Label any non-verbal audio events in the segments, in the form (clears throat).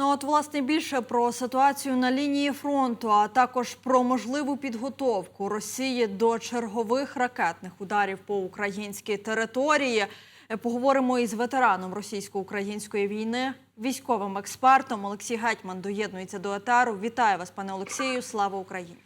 Ну от власне більше про ситуацію на лінії фронту, а також про можливу підготовку Росії до чергових ракетних ударів по українській території. Е, Поговоримо із ветераном російсько-української війни, військовим експертом Олексій Гетьман доєднується до етеру. Вітаю вас, пане Олексію. Слава Україні!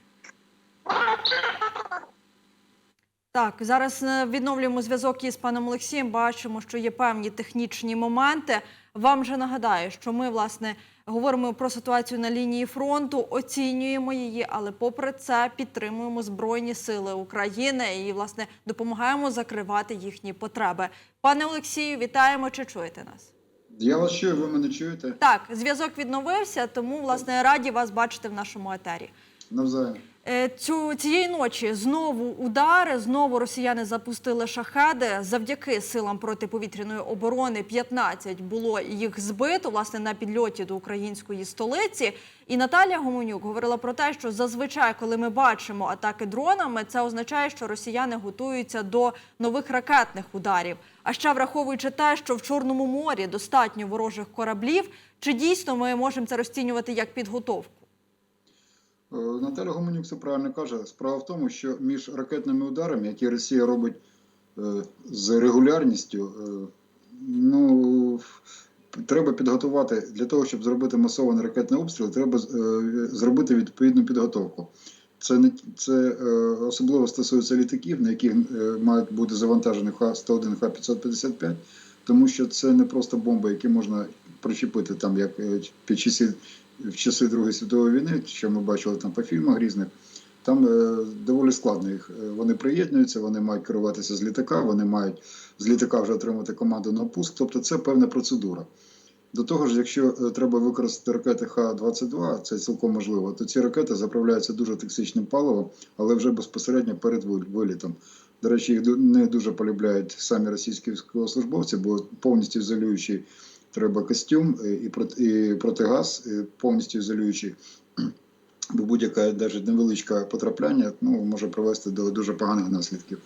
Так, зараз е, відновлюємо зв'язок із паном Олексієм. Бачимо, що є певні технічні моменти. Вам же нагадаю, що ми власне говоримо про ситуацію на лінії фронту, оцінюємо її, але попри це підтримуємо збройні сили України і власне допомагаємо закривати їхні потреби. Пане Олексію, вітаємо. Чи чуєте нас? Я вас чую, ви мене чуєте? Так, зв'язок відновився, тому власне раді вас бачити в нашому етері. Навзаєм. Е, Цю цієї ночі знову удари. Знову росіяни запустили шахеди. Завдяки силам протиповітряної оборони 15 було їх збито власне на підльоті до української столиці. І Наталія Гомонюк говорила про те, що зазвичай, коли ми бачимо атаки дронами, це означає, що росіяни готуються до нових ракетних ударів. А ще враховуючи те, що в Чорному морі достатньо ворожих кораблів, чи дійсно ми можемо це розцінювати як підготовку? Е, Наталя Гуменюк все правильно каже. Справа в тому, що між ракетними ударами, які Росія робить е, з регулярністю, е, ну, треба підготувати для того, щоб зробити масований ракетний обстріл, треба зробити відповідну підготовку. Це не це особливо стосується літаків, на яких мають бути завантажені Х-101, Х-555, тому що це не просто бомби, які можна причепити там, як під часи в часи Другої світової війни, що ми бачили там по фільмах різних. Там е, доволі складно їх. Е, Вони приєднуються, вони мають керуватися з літака, вони мають з літака вже отримати команду на пуск. Тобто це певна процедура. До того ж, якщо е, треба використати ракети Х-22, це цілком можливо, то ці ракети заправляються дуже токсичним паливом, але вже безпосередньо перед вилітом. До речі, їх не дуже полюбляють самі російські військовослужбовці, бо повністю ізолюючий треба костюм е, і проти- протигаз, і повністю ізолюючий. Бо будь-яке навіть невеличке потрапляння ну, може привести до дуже поганих наслідків.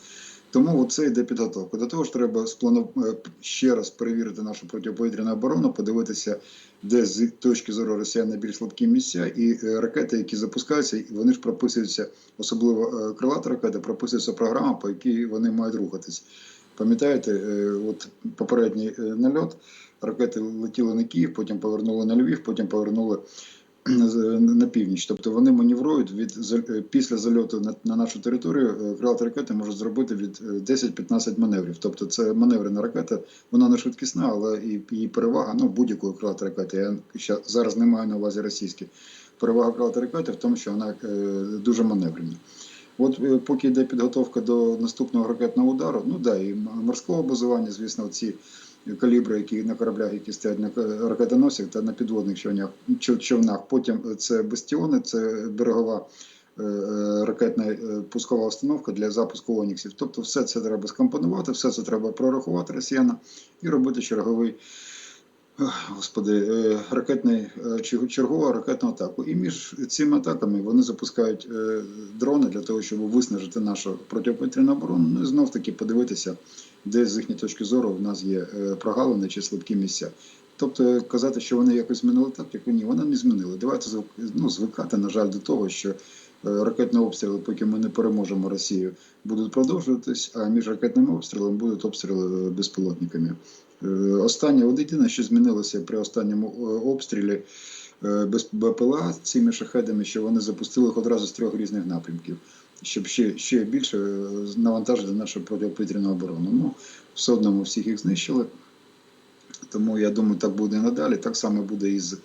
Тому це йде підготовка. До того ж, треба е, ще раз перевірити нашу протиповітряну оборону, подивитися, де з точки зору росіян найбільш слабкі місця, і е, ракети, які запускаються, вони ж прописуються, особливо е, крилаті ракети, прописується програма, по якій вони мають рухатись. Пам'ятаєте, е, от попередній е, нальот ракети летіли на Київ, потім повернули на Львів, потім повернули на північ. Тобто вони маневрують від е, після зальоту на, на нашу територію. е, Крилаті ракети можуть зробити від е, 10-15 маневрів. Тобто це маневрена ракета, вона не швидкісна, але і її перевага ну будь-якої крилатої ракети. Я ще зараз не маю на увазі російські. Перевага крилатої ракети в тому, що вона е, дуже маневрена. От е, поки йде підготовка до наступного ракетного удару, ну да, і морського базування, звісно, ці калібри, які на кораблях, які стоять на ракетоносях та на підводних човнях, човнах. Потім це бастіони, це берегова е, е, ракетна е, пускова установка для запуску оніксів. Тобто, все це треба скомпонувати, все це треба прорахувати росіянам і робити черговий. Господи, ракетний чергову ракетну атаку. І між цими атаками вони запускають дрони для того, щоб виснажити нашу протиповітряну оборону. Ну і знов таки подивитися, де з їхньої точки зору в нас є е, прогалини чи слабкі місця. Тобто казати, що вони якось змінили тактику, ні, вони не змінили. Давайте ну, звикати, на жаль, до того, що е, ракетні обстріли, поки ми не переможемо Росію, будуть продовжуватись, а між ракетними обстрілами будуть обстріли е, безпілотниками. Останнє, єдине, що змінилося при останньому обстрілі без БПЛА цими шахедами, що вони запустили їх одразу з трьох різних напрямків, щоб ще, ще більше е, навантажити нашу протиповітряну оборону. Ну, все одно ми всіх їх знищили. Тому я думаю, так буде і надалі. Так само буде і з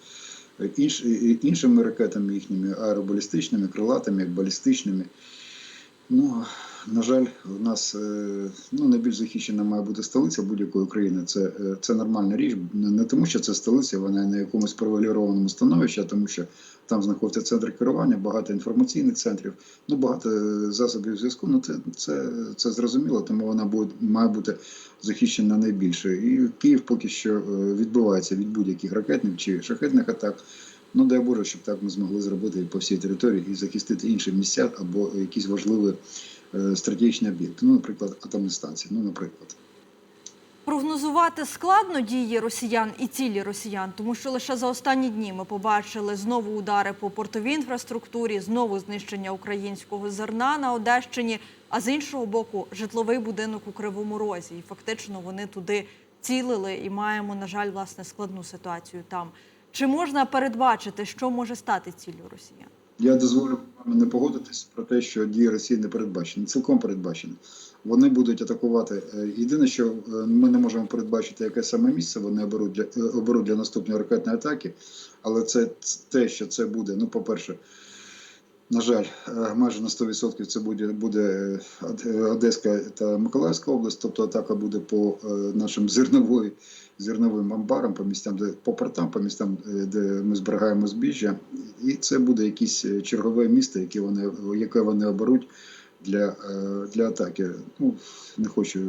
е, інш, іншими ракетами їхніми аеробалістичними, крилатими, балістичними. Ну, на жаль, у нас е, ну, найбільш захищена має бути столиця будь-якої країни. Це, це нормальна річ. Не тому, що це столиця, вона на якомусь привілейованому становищі, а тому що там знаходиться центр керування, багато інформаційних центрів, ну багато е, засобів зв'язку. Ну це, це, це зрозуміло, тому вона буде, має бути захищена найбільше. І Київ поки що е, відбувається від будь-яких ракетних чи шахетних атак. Ну дай Боже, щоб так ми змогли зробити по всій території і захистити інші місця або якісь важливі е, стратегічні об'єкти. Ну, наприклад, атомні станції. Ну, наприклад. Прогнозувати складно дії росіян і цілі росіян, тому що лише за останні дні ми побачили знову удари по портовій інфраструктурі, знову знищення українського зерна на Одещині, а з іншого боку, житловий будинок у Кривому Розі. І фактично вони туди цілили і маємо, на жаль, власне складну ситуацію там. Чи можна передбачити, що може стати ціллю росіян? Я дозволю вам не погодитись про те, що дії Росії не передбачені, цілком передбачені. Вони будуть атакувати. Е, Єдине, що е, ми не можемо передбачити, яке саме місце вони оберуть для е, оберуть для наступної ракетної атаки, але це те, що це буде. Ну, по-перше, на жаль, майже на 100% це буде, буде Од- Одеська та Миколаївська область, тобто атака буде по нашим зернової, зерновим амбарам, по місцям, де по портам, по містам, е, де ми зберігаємо збіжжя, і це буде якесь е, чергове місто, яке вони, яке вони оберуть для, е, для атаки. Ну, не хочу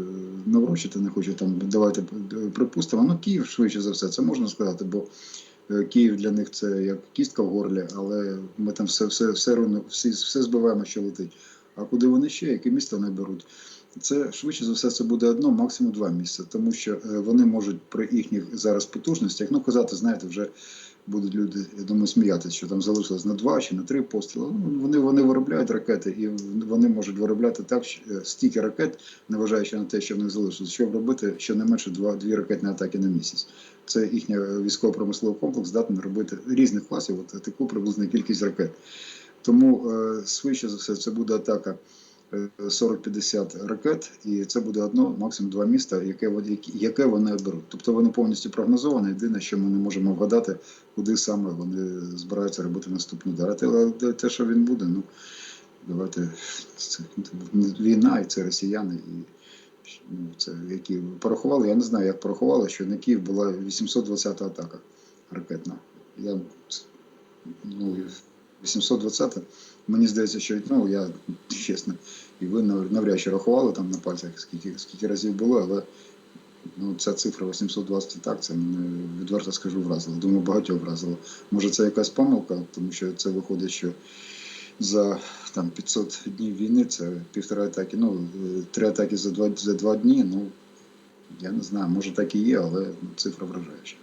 наврочити, не хочу там давати припустимо. Ну, Київ швидше за все, це можна сказати, бо Київ для них це як кістка в горлі, але ми там все, все, все, всі, все збиваємо, що летить. А куди вони ще, яке місто не беруть? Це швидше за все це буде одно, максимум два місця, тому що е, вони можуть при їхніх зараз потужностях, ну казати, знаєте, вже будуть люди, я думаю, сміятися, що там залишилось на два чи на три постріли. Ну, вони, вони виробляють ракети, і вони можуть виробляти так е, стільки ракет, неважаючи на те, що в них залишилось, щоб робити щонайменше два дві ракетні атаки на місяць. Це їхній військово-промисловий комплекс здатний робити різних класів, от таку приблизну кількість ракет. Тому е, швидше за все це буде атака е, 40-50 ракет, і це буде одно, максимум два міста, яке, яке вони оберуть. Тобто вони повністю прогнозовані. Єдине, що ми не можемо вгадати, куди саме вони збираються робити наступний удар. Але те- що він буде, ну давайте це війна, і це росіяни, і ну, це які порахували. Я не знаю, як порахували, що на Київ була 820 атака ракетна. Я ну, 820 Мені здається, що ну я чесно, і ви нав- навряд чи рахували там на пальцях, скільки, скільки разів було, але ну, ця цифра 820 так, це відверто скажу вразило. Думаю, багатьох вразило. Може, це якась помилка, тому що це виходить, що за там 500 днів війни це півтора атаки, ну три атаки за два за два дні. Ну я не знаю, може так і є, але цифра вражаюча.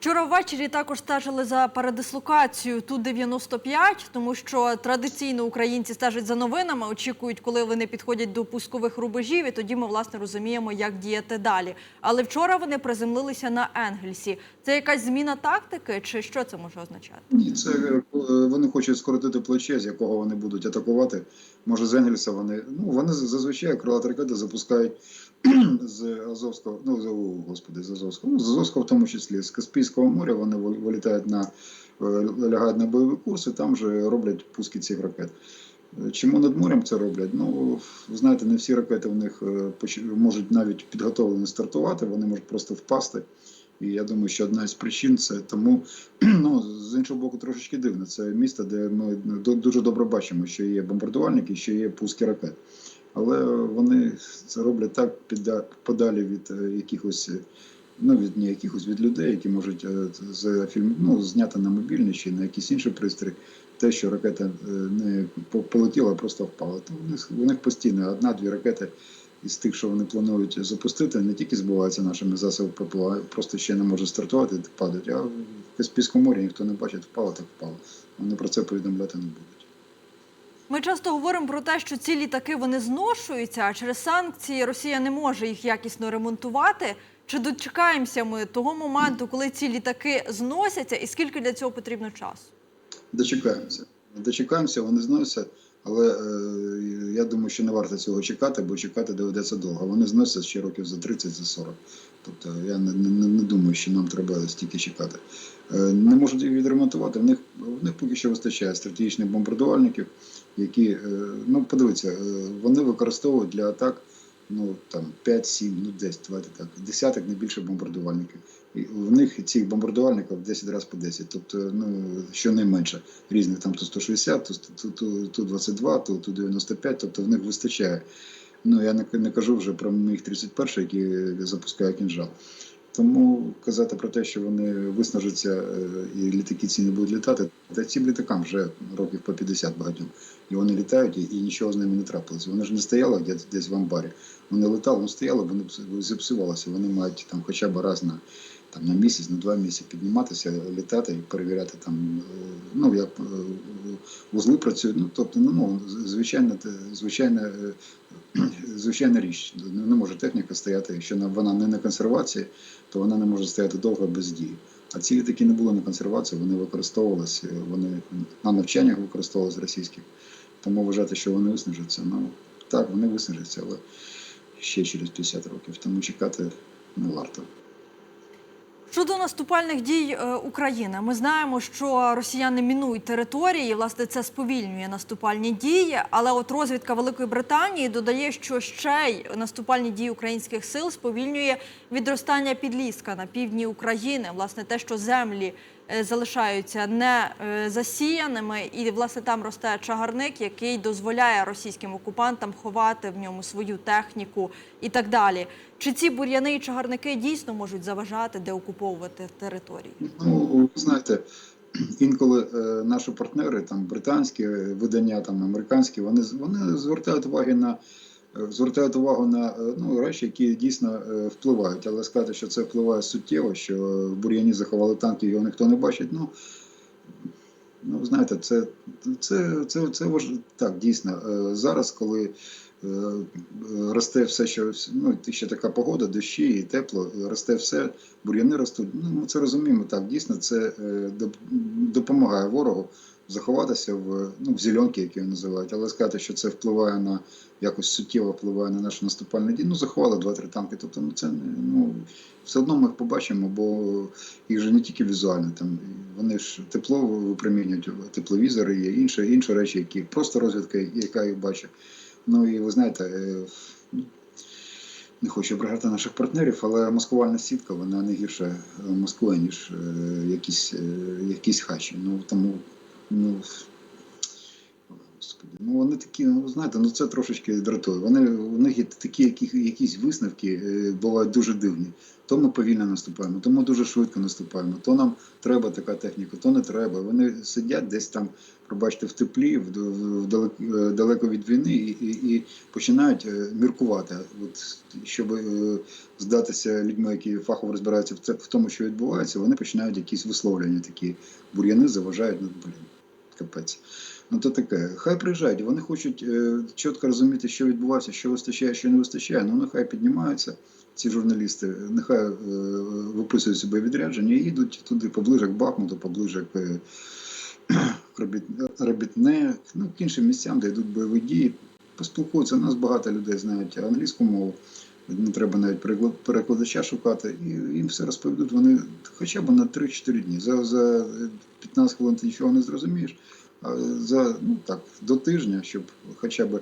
Вчора ввечері також стежили за передислокацією Ту-95, тому що традиційно українці стежать за новинами, очікують, коли вони підходять до пускових рубежів, і тоді ми власне розуміємо, як діяти далі. Але вчора вони приземлилися на Енгельсі. Це якась зміна тактики, чи що це може означати? Ні, це е, вони хочуть скоротити плече, з якого вони будуть атакувати. Може, з Енгельса вони. Ну, вони зазвичай крилаті ракети запускають (clears throat) з Азовського, ну, з, господи, з Азовського, ну, з Азовського в тому числі, з Каспійського моря вони вилітають на е, лягають на бойовий курс і там же роблять пуски цих ракет. Е, Чому над морем це роблять? Ну, ви знаєте, не всі ракети в них е, можуть навіть підготовлені стартувати, вони можуть просто впасти. І я думаю, що одна із причин це тому, (clears throat) ну з іншого боку, трошечки дивно. Це місто, де ми дуже добре бачимо, що є бомбардувальники, що є пуски ракет. Але вони це роблять так подалі від е, якихось, е, ну від не якихось від людей, які можуть е, з фільм, ну, зняти на мобільний чи на якийсь інший пристрій. Те, що ракета не полетіла, а просто впала. То у них, у них постійно одна-дві ракети із тих, що вони планують запустити, не тільки збиваються нашими засобами ППО, а просто ще не можуть стартувати, падають. А в Каспійському морі ніхто не бачить, впало, так впало. Вони про це повідомляти не будуть. Ми часто говоримо про те, що ці літаки вони зношуються, а через санкції Росія не може їх якісно ремонтувати. Чи дочекаємося ми того моменту, коли ці літаки зносяться, і скільки для цього потрібно часу? Дочекаємося. Дочекаємося, вони зносяться, але е, я думаю, що не варто цього чекати, бо чекати доведеться довго. Вони зносяться ще років за 30, за 40. Тобто я не, не, не думаю, що нам треба стільки чекати. Е, не можуть їх відремонтувати. В них, в них поки що вистачає стратегічних бомбардувальників, які, е, ну подивіться, е, вони використовують для атак ну, там, 5-7, ну десь, давайте так, десяток не більше бомбардувальників. І в них цих бомбардувальників 10 разів по 10, тобто ну, щонайменше різних там то 160, то, то, то, то 22, то, то 95, тобто в них вистачає. Ну я не, не кажу вже про міг 31, який запускає кінжал. Тому казати про те, що вони виснажаться е, і літаки ці не будуть літати, та цим літакам вже років по 50 багатьом. І вони літають, і, нічого з ними не трапилося. Вони ж не стояли десь, десь в амбарі. Вони летали, вони стояли, вони зіпсувалися. Вони мають там хоча б раз на, там, на місяць, на два місяці підніматися, літати і перевіряти там, е, ну, як е, вузли працюють. Ну, тобто, ну, ну звичайно, звичайна, е, (clears throat) звичайна річ. Не може техніка стояти, якщо вона не на консервації, то вона не може стояти довго без дії. А ці літаки не були на консервації, вони використовувалися, вони на навчаннях використовувалися російських. Тому вважати, що вони виснажаться, ну так, вони виснажаться, але ще через 50 років. Тому чекати не варто. Щодо наступальних дій е, України, ми знаємо, що росіяни мінують території. і, Власне, це сповільнює наступальні дії. Але от розвідка Великої Британії додає, що ще й наступальні дії українських сил сповільнює відростання підліска на півдні України. Власне, те, що землі залишаються не е, засіяними, і власне там росте чагарник, який дозволяє російським окупантам ховати в ньому свою техніку і так далі. Чи ці бур'яни і чагарники дійсно можуть заважати деокуповувати території? Ну, ви знаєте, інколи е, наші партнери, там британські е, видання, там американські, вони вони звертають уваги на е, звертають увагу на е, ну, речі, які дійсно е, впливають. Але сказати, що це впливає суттєво, що в бур'яні заховали танки, його ніхто не бачить. Ну, ну знаєте, це, це, це, це це так, дійсно. Е, Зараз, коли е, е, росте все, що ну, ще така погода, дощі і тепло, росте все, бур'яни ростуть. Ну, ми це розуміємо так. Дійсно, це е, допомагає ворогу заховатися в, ну, в зеленки, які його називають, але сказати, що це впливає на якось суттєво впливає на наш наступальний дій. Ну, заховали 2-3 танки. Тобто, ну це ну, все одно ми їх побачимо, бо їх же не тільки візуально, там вони ж тепло випромінюють, тепловізори є інші, інші речі, які просто розвідка, яка їх бачить. Ну і ви знаєте, е, не хочу ображати наших партнерів, але маскувальна сітка вона не гірша е, маскує, ніж е, якісь, е, якісь хачі. Ну тому, ну. Господи, ну вони такі, ну знаєте, ну це трошечки дратує. Вони у них є такі які, якісь висновки бувають дуже дивні. То ми повільно наступаємо, то ми дуже швидко наступаємо, то нам треба така техніка, то не треба. Вони сидять десь там, пробачте, в теплі, в, е, далеко від війни, і, і, і починають е, міркувати, от, щоб е, здатися людьми, які фахово розбираються в, це, в тому, що відбувається, вони починають якісь висловлення такі. Бур'яни заважають, ну блін, капець. Ну то таке. Хай приїжджають, вони хочуть чітко розуміти, що відбувається, що вистачає, що не вистачає. Ну нехай піднімаються ці журналісти, нехай е, виписують себе відрядження і їдуть туди поближе к Бахмуту, поближе к, (clears throat) к Робіт- Робітне, ну к іншим місцям, де йдуть бойові дії. Поспілкуються. У нас багато людей знають англійську мову. Не треба навіть переклад- перекладача шукати, і їм все розповідуть. Вони хоча б на 3-4 дні. За, за 15 хвилин ти нічого не зрозумієш. А за ну так до тижня, щоб хоча б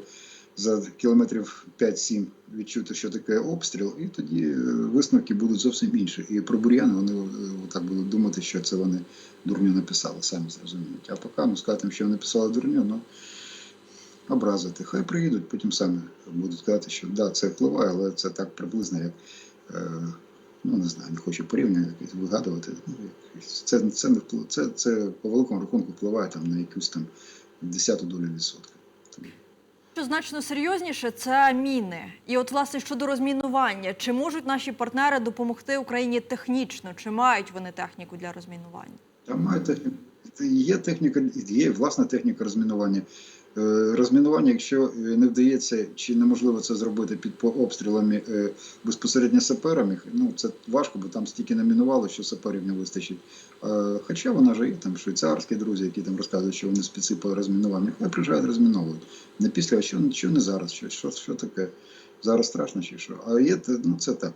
за кілометрів 5-7 відчути, що таке обстріл, і тоді е, висновки будуть зовсім інші. І про бур'яни вони е, так будуть думати, що це вони дурню написали, самі зрозуміють. А поки ну, сказати, що вони писали дурню, ну образити. Хай приїдуть, потім самі будуть казати, що да, це впливає, але це так приблизно, як. Е, Ну, не знаю, не хочу порівнювати, якось вигадувати. Ну, це, це, не це, це по великому рахунку впливає там, на якусь там десяту долю відсотка. Що значно серйозніше, це міни. І от, власне, щодо розмінування, чи можуть наші партнери допомогти Україні технічно, чи мають вони техніку для розмінування? Та мають техніку. Є техніка, є власна техніка розмінування. Е, Розмінування, якщо е, не вдається чи неможливо це зробити під обстрілами е, безпосередньо саперами, ну це важко, бо там стільки намінували, що саперів не вистачить. Хоча вона ж є там швейцарські друзі, які там розказують, що вони спеці по розмінуванню. Хай приїжджають, розміновують. Не після, а що, що не зараз, що, що, що таке? Зараз страшно чи що? А є ну це так,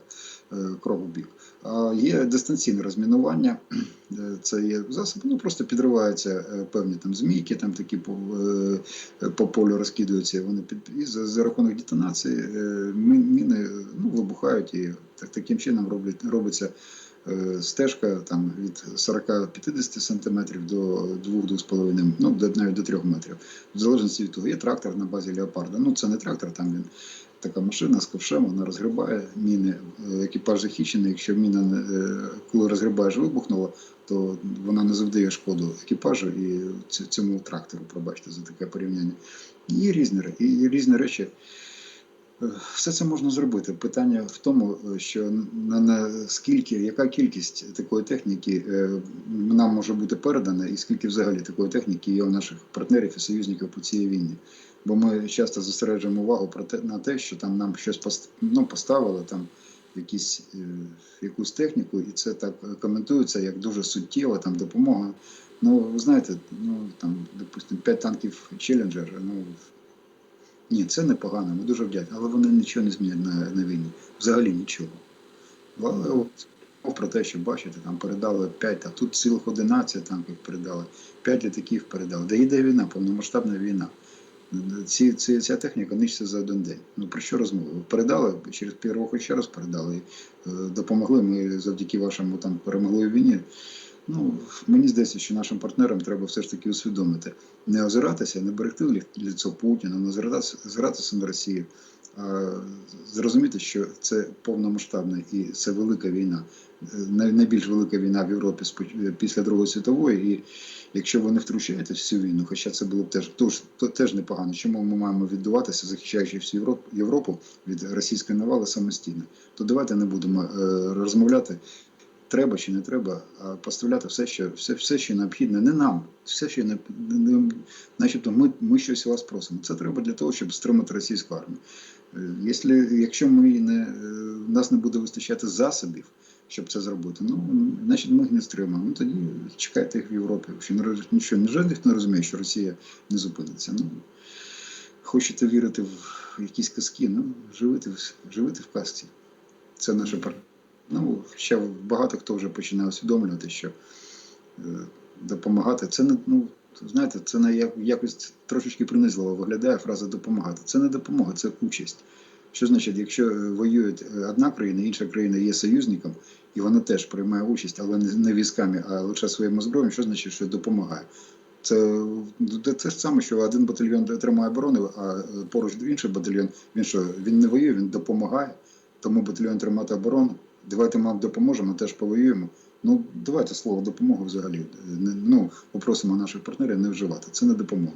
е, крок у бік. А є дистанційне розмінування. Е, Це є засіб, ну просто підриваються е, певні там змійки, там такі по, по полю розкидаються. і Вони під і за, за рахунок детонації міни ну, вибухають і так, таким чином роблять, робиться стежка там від 40-50 сантиметрів до 2-2,5, ну навіть до 3 метрів. В залежності від того, є трактор на базі леопарда. Ну це не трактор, там він така машина з ковшем, вона розгрібає міни. Екіпаж захищений. Якщо міна, е, коли розгрібаєш, вибухнула, то вона не завдає шкоду екіпажу і цьому трактору, пробачте за таке порівняння. Є різні, і різні речі. Е, Все це можна зробити. Питання в тому, е, що на, на скільки, яка кількість такої техніки нам може бути передана, і скільки взагалі такої техніки є у наших партнерів і союзників по цій війні. Бо ми часто зосереджуємо увагу про те, на те, що там нам щось ну, поставили, там якісь, е, якусь техніку, і це так коментується як дуже суттєва там допомога. Ну, ви знаєте, ну там, допустимо, 5 танків Челленджер, ну ні, це непогано, ми дуже вдячні, але вони нічого не змінять на, на війні. Взагалі нічого. Але от про те, що бачите, там передали 5, а тут цілих 11 танків передали, 5 літаків передали. Де йде війна, повномасштабна війна. Ці, ці, ця техніка нищиться за один день. Ну про що розмова? Передали, через півроку ще раз передали. е, Допомогли ми завдяки вашому там перемогли війні. Ну, мені здається, що нашим партнерам треба все ж таки усвідомити, не озиратися, не берегти ліцо Путіна, не озиратися, на Росію, а зрозуміти, що це повномасштабна і це велика війна, Е, найбільш велика війна в Європі після Другої світової. І якщо ви не втручаєтесь в цю війну, хоча це було б теж, тож, то, теж непогано, чому ми маємо віддуватися, захищаючи всю Європу, Європу від російської навали самостійно, то давайте не будемо е, розмовляти треба чи не треба, а поставляти все, що все, все, що необхідне, не нам, все, що не, не начебто ми, ми щось у вас просимо. Це треба для того, щоб стримати російську армію. Е, Якщо, якщо ми не, е, нас не буде вистачати засобів, щоб це зробити, ну значить ми їх не стримаємо. Ну тоді чекайте їх в Європі. Що не роз- нічого, не ніхто не розуміє, що Росія не зупиниться. Ну хочете вірити в якісь казки, ну живите, в- в казці. Це пар- Ну, ще багато хто вже починає усвідомлювати, що е, допомагати це не ну. Знаєте, це не якось трошечки принизливо виглядає фраза допомагати. Це не допомога, це участь. Що значить, якщо е, воює е, одна країна, інша країна є союзником, і вона теж приймає участь, але не, військами, а лише своїм зброєм, що значить, що допомагає? Це, це, це ж саме, що один батальйон тримає оборону, а е, поруч інший батальйон, він що, він не воює, він допомагає. Тому батальйон тримати оборону. Давайте ми допоможемо, теж повоюємо. Ну, давайте слово допомога взагалі. е, ну, попросимо наших партнерів не вживати. Це не допомога.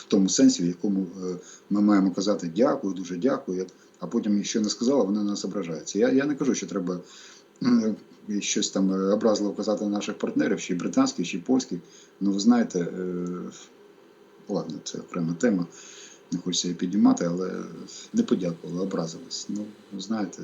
В тому сенсі, в якому е, ми маємо казати дякую, дуже дякую, а потім, якщо не сказала, вони нас ображаються. Я, я не кажу, що треба е, щось там е, образливо казати на наших партнерів, чи британських, чи польських. Ну, ви знаєте, ладно, це окрема тема. Не хочеться її піднімати, але не подякували, образились. Ну, знаєте,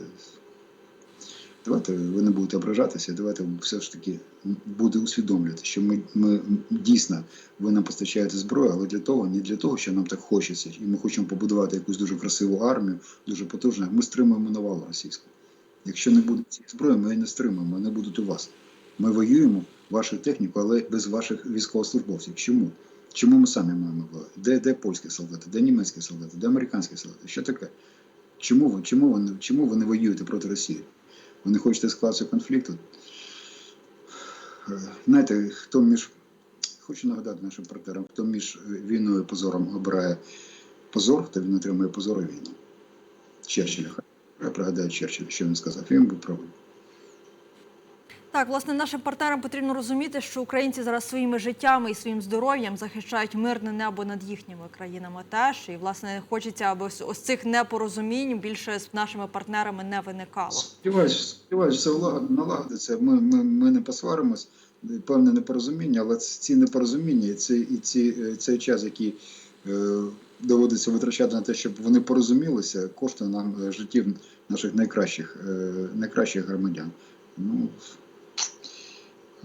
давайте ви не будете ображатися, давайте все ж таки буде усвідомлювати, що ми, ми дійсно ви нам постачаєте зброю, але для того, не для того, що нам так хочеться, і ми хочемо побудувати якусь дуже красиву армію, дуже потужну. Ми стримуємо навалу російську. Якщо не буде цієї зброї, ми її не стримаємо, вони будуть у вас. Ми воюємо вашу техніку, але без ваших військовослужбовців. Чому? Чому ми самі маємо воювати? Де, де польські солдати, де німецькі солдати, де американські солдати? Що таке? Чому ви, чому ви, чому ви не воюєте проти Росії? Ви не хочете ескалацію конфлікту? Е, Знаєте, хто між. Хочу нагадати нашим партнерам, хто між війною і позором обирає позор, то він отримує позор і війну. Черчилля. Я пригадаю Черчилля, що він сказав. Він був правий. Так, власне, нашим партнерам потрібно розуміти, що українці зараз своїми життями і своїм здоров'ям захищають мирне небо над їхніми країнами теж. І власне хочеться, аби ось, цих непорозумінь більше з нашими партнерами не виникало. Сподіваюсь, сподіваюсь, все налагодиться. Ми, ми, ми не посваримось, певне непорозуміння, але ці непорозуміння і ці, і ці, е, цей час, який е, доводиться витрачати на те, щоб вони порозумілися, коштує нам е, життів наших найкращих, е, найкращих громадян. Ну,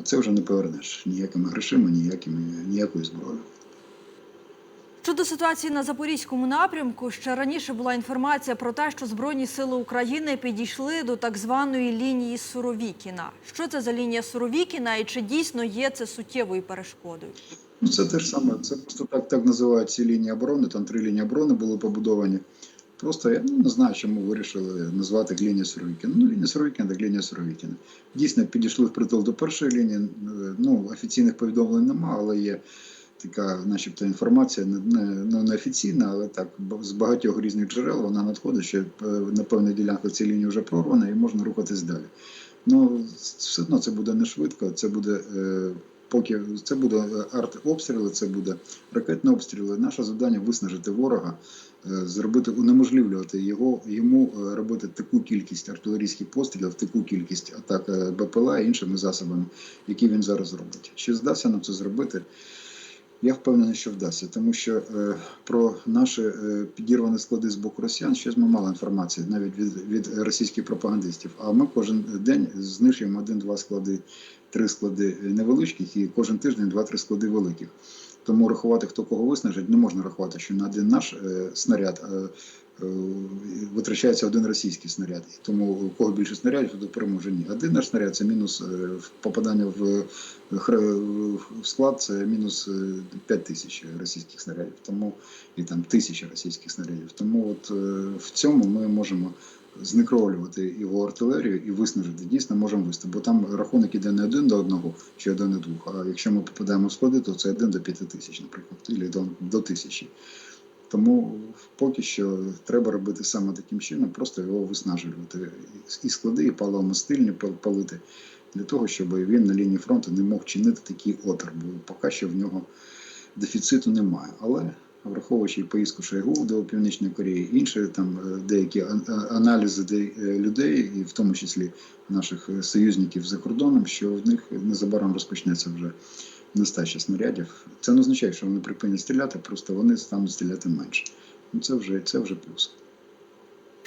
це вже не повернеш ніякими грошима, ніякими, ніякою зброєю. Щодо ситуації на запорізькому напрямку, ще раніше була інформація про те, що Збройні сили України підійшли до так званої лінії Суровікіна. Що це за лінія Суровікіна і чи дійсно є це суттєвою перешкодою? Ну, це те ж саме, це просто так, так називають ці лінії оборони, там три лінії оборони були побудовані. Просто я ну, не знаю, чому вирішили назвати лінія Суровікіна. Ну, лінія Суровікіна, так лінія Суровікіна. Дійсно, підійшли впритул до першої лінії. Е, Ну, офіційних повідомлень немає, але є така, начебто, інформація не, не, ну, не офіційна, але так, з багатьох різних джерел вона надходить, що е, на певних ділянках ці лінії вже прорвана і можна рухатись далі. Ну, все одно це буде не швидко, це буде. Е, Поки це буде артобстріли, це буде ракетні обстріли. Наше завдання виснажити ворога, зробити унеможливлювати його, йому е, робити таку кількість артилерійських пострілів, таку кількість атак е, БПЛА і іншими засобами, які він зараз робить. Чи здасться нам це зробити? Я впевнений, що вдасться, тому що е, про наші е, підірвані склади з боку росіян щось ми мало інформації, навіть від, від російських пропагандистів. А ми кожен день знищуємо один-два склади, три склади невеличких, і кожен тиждень два-три склади великих. Тому рахувати, хто кого виснажить, не можна рахувати, що на один наш е, снаряд е, е, витрачається один російський снаряд. І тому у кого більше снарядів, то переможе. Ні. Один наш снаряд це мінус попадання в склад це мінус 5 тисяч російських снарядів, тому і там тисяча російських снарядів. Тому от в цьому ми можемо знекровлювати його артилерію і виснажити. Дійсно можемо виступити. Бо там рахунок іде не один до одного чи один до двох. А якщо ми попадаємо в склади, то це один до п'яти тисяч, наприклад, або до, до тисячі. Тому поки що треба робити саме таким чином, просто його виснажувати. І склади, і паливомастильні пал- палити, для того, щоб він на лінії фронту не мог чинити такий опір, бо поки що в нього дефіциту немає. Але враховуючи і поїздку Шойгу до Північної Кореї, інші там е, деякі аналізи де- е, людей, і в тому числі наших е, союзників за кордоном, що в них незабаром розпочнеться вже нестача снарядів. Це не означає, що вони припинять стріляти, просто вони стануть стріляти менше. Ну це вже це вже плюс.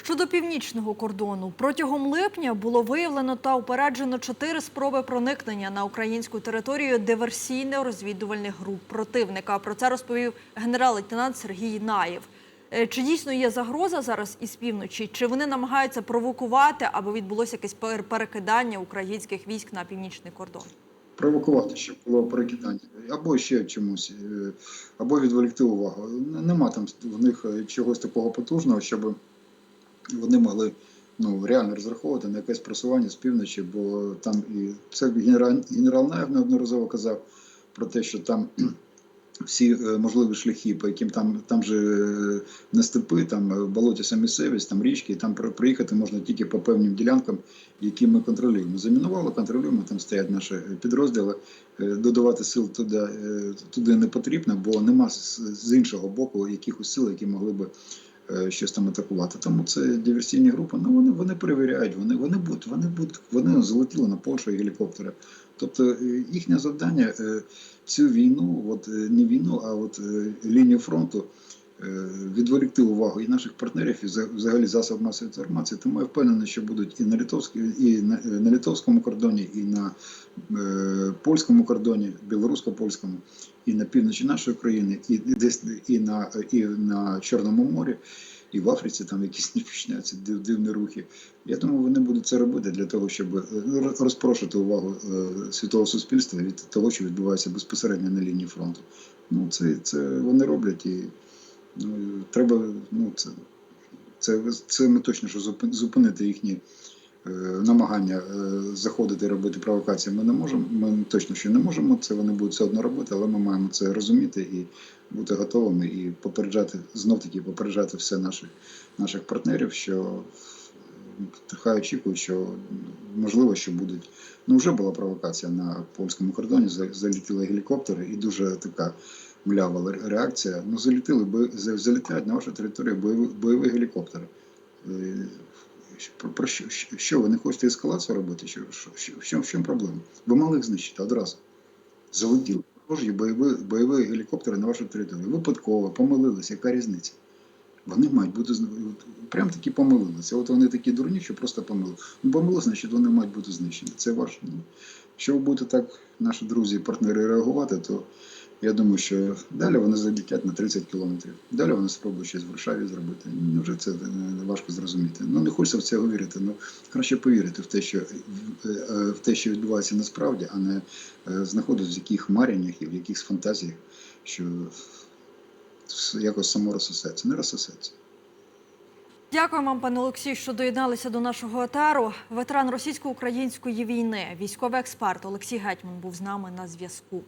Щодо північного кордону, протягом липня було виявлено та упереджено чотири спроби проникнення на українську територію диверсійно-розвідувальних груп противника. Про це розповів генерал-лейтенант Сергій Наєв. Е, Чи дійсно є загроза зараз із півночі? Чи вони намагаються провокувати, аби відбулося якесь пер- перекидання українських військ на північний кордон? Провокувати, щоб було перекидання, або ще чомусь, е, або відволікти увагу. Нема там в них е, чогось такого потужного, щоб вони могли ну, реально розраховувати на якесь просування з півночі, бо там і це генерал, генерал Наєв неодноразово казав про те, що там (clears throat) всі е, можливі шляхи, по яким там, там же е, не степи, там е, болотяся місцевість, там річки, і там при- приїхати можна тільки по певним ділянкам, які ми контролюємо. Замінували, контролюємо, там стоять наші підрозділи. Додавати сил туди, туди не потрібно, бо нема з, іншого боку якихось сил, які могли би щось там атакувати. Тому це диверсійні групи. Ну вони, вони перевіряють, вони, вони будуть, вони будуть, вони залетіли на Польщу гелікоптери. Тобто е, їхнє завдання е, цю війну, от е, не війну, а от е, лінію фронту е, відволікти увагу і наших партнерів, і вза- взагалі засоб масової інформації. Тому я впевнений, що будуть і на литовській, і на, е, на литовському кордоні, і на е, польському кордоні, білорусько-польському, і на півночі нашої країни, і, десь і на, і на Чорному морі. І в Африці там якісь починаються див, дивні рухи. Я думаю, вони будуть це робити для того, щоб е, розпрошити увагу е, світового суспільства від того, що відбувається безпосередньо на лінії фронту. Ну, це, це вони роблять і треба, ну, це, це, це ми точно що зупин- зупинити їхні е, намагання е, заходити і робити провокації. Ми не можемо. Ми точно ще не можемо. Це вони будуть все одно робити, але ми маємо це розуміти і бути готовими і попереджати знов таки попереджати все наших наших партнерів, що е, хай очікують, що можливо, що будуть. Ну, вже була провокація на польському кордоні. за- Залітіли гелікоптери, і дуже така млява реакція. Ну, залітили, бо залітають на вашу територію бойові, бойові гелікоптери. Е, Про, про що, що- що ви не хочете ескалацію робити? Що, що, що, в чому- чому проблема? Ви мали їх знищити одразу. Залетіли. Ворожі бойові, бойові гелікоптери на вашу територію. Випадково, помилилися, яка різниця? Вони мають бути прям таки помилилися. От вони такі дурні, що просто помилилися. Ну, помилилися, значить вони мають бути знищені. Це ваш. Якщо ви будете так, наші друзі і партнери, реагувати, то я думаю, що далі вони залетять на 30 кілометрів. Далі вони спробують щось в Варшаві зробити. Вже це важко зрозуміти. Ну, не хочеться в це вірити. Ну, краще повірити в те, що, в, е, те, що відбувається насправді, а не е, знаходитися в яких маряннях і в якихось фантазіях, що якось само розсосеться. Не розсосеться. Дякую вам, пане Олексій, що доєдналися до нашого етеру. Ветеран російсько-української війни, військовий експерт Олексій Гетьман був з нами на зв'язку.